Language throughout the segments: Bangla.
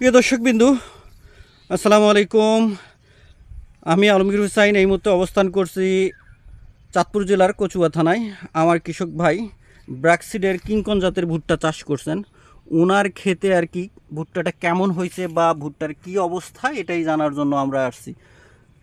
প্রিয় দর্শকবিন্দু, আসসালামু আলাইকুম। আমি আলমগীর হুসাইন, এই মুহূর্তে অবস্থান করছি চাঁদপুর জেলার কচুয়া থানায়। আমার কৃষক ভাই ব্র্যাকসিডের কিংকন জাতের ভুট্টা চাষ করছেন। ওনার খেতে আর কি ভুট্টাটা কেমন হয়েছে বা ভুট্টার কি অবস্থা এটাই জানার জন্য আমরা আসছি।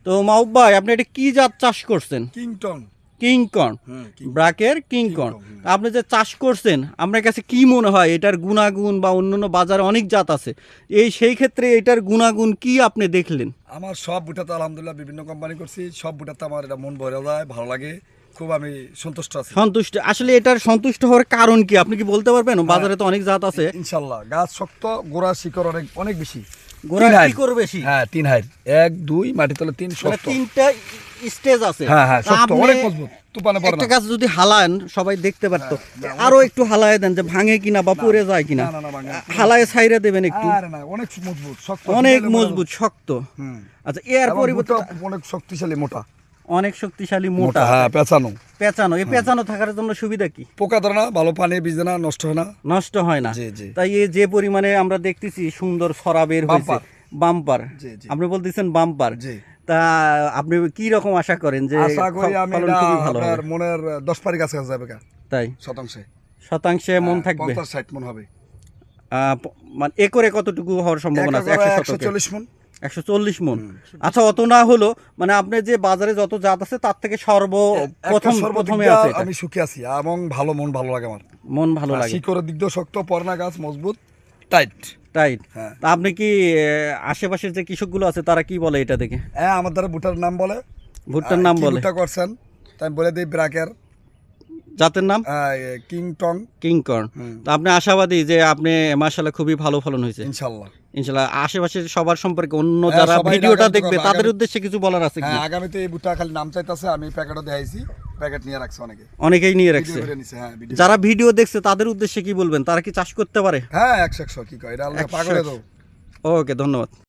তো মাহবুব ভাই, আপনি এটা কি জাত চাষ করছেন? কিংটন কিংকর্ন হুম ব্রাকের কিংকর্ন আপনি যে চাষ করছেন আপনার কাছে কি মনে হয় এটার গুণাগুণ বা অন্যান্য বাজারে অনেক জাত আছে এই সেই ক্ষেত্রে এটার গুণাগুণ কি আপনি দেখলেন? আমার সব বুটাতে আলহামদুলিল্লাহ বিভিন্ন কোম্পানি করছি সব বুটাতে আমার এটা মন ভরে যায় ভালো লাগে খুব আমি সন্তুষ্ট আছি। সন্তুষ্ট। আসলে এটার সন্তুষ্ট হওয়ার কারণ কি আপনি কি বলতে পারবেন? বাজারে তো অনেক জাত আছে। ইনশাল্লাহ গাছ শক্ত গোড়া শিকড় অনেক অনেক বেশি। গোড়া কি হাইট। বেশি হ্যাঁ তিন হাইট। এক দুই মাটি তলে তিন মানে শক্ত তিনটা স্টেজ আছে। হ্যাঁ হ্যাঁ শক্ত অনেক মজবুত। তুপানে পড়ে একটা গাছ যদি হালান সবাই দেখতে পারতো। আরও একটু হালায় দেন যে ভাঙে কিনা বা পড়ে যায় কিনা। হালায় ছাইরা দেবেন একটু। অনেক মজবুত শক্ত। অনেক মজবুত শক্ত। আচ্ছা এর পরিবর্তন পরিবর্তে অনেক শক্তিশালী মোটা। অনেক শক্তিশালী মোটা। হ্যাঁ পেঁচানো। পেঁচানো। এই পেঁচানো থাকার জন্য সুবিধা কি? পোকা ধরে না ভালো পানি বীজ না নষ্ট হয় না। নষ্ট হয় না। তাই এই যে পরিমাণে আমরা দেখতেছি সুন্দর সরা বের হয়েছে। বাম্পার। আপনি বলতেছেন বাম্পার। জি। তা আপনি কি রকম আশা করেন যে আশা করি আমি আপনার মনের দশ পারি কাছে যাবে তাই? শতাংশে। শতাংশে মন থাকবে? পঞ্চাশ ষাট মন হবে। মানে একরে কতটুকু হওয়ার সম্ভাবনা আছে? একশো একশো শতকে চল্লিশ মন। একশো চল্লিশ মন। আচ্ছা অত না হলো মানে আপনি যে বাজারে যত জাত আছে তার থেকে সর্ব প্রথম আছে আমি সুখী আছি এবং ভালো মন ভালো লাগে আমার। মন ভালো লাগে। শিকড়ের দিক দিয়ে শক্ত পরনা গাছ মজবুত টাইট হ্যাঁ। তা আপনি কি আশেপাশের যে কৃষকগুলো আছে তারা কি বলে এটা দেখে? হ্যাঁ আমার দ্বারা বুটার নাম বলে। ভুট্টার নাম বলে। ভুট্টা করছেন তাই বলে দিই ব্রাকের। জাতের নাম? কিং টং। কিংকর্ন তো আপনি আশাবাদী যে আপনি মাশাল্লাহ খুবই ভালো ফলন হয়েছে? ইনশাল্লাহ ইনশাল্লাহ আশেপাশের সবার সম্পর্কে অন্য হ্যাঁ, যারা ভিডিওটা দেখবে তাদের উদ্দেশ্যে কিছু বলার আছে কি? হ্যাঁ আগামীতে এই বুটটা খালি নাম চাইতেছে আমি প্যাকেটও দেখাইছি প্যাকেট নিয়ে রাখছে অনেকে। অনেকেই নিয়ে রাখছে। হ্যাঁ যারা ভিডিও দেখছে তাদের উদ্দেশ্যে কি বলবেন? তারা কি চাষ করতে পারে? হ্যাঁ একশো একশো কি কয়? এটা পাগলে দাও। ওকে ধন্যবাদ।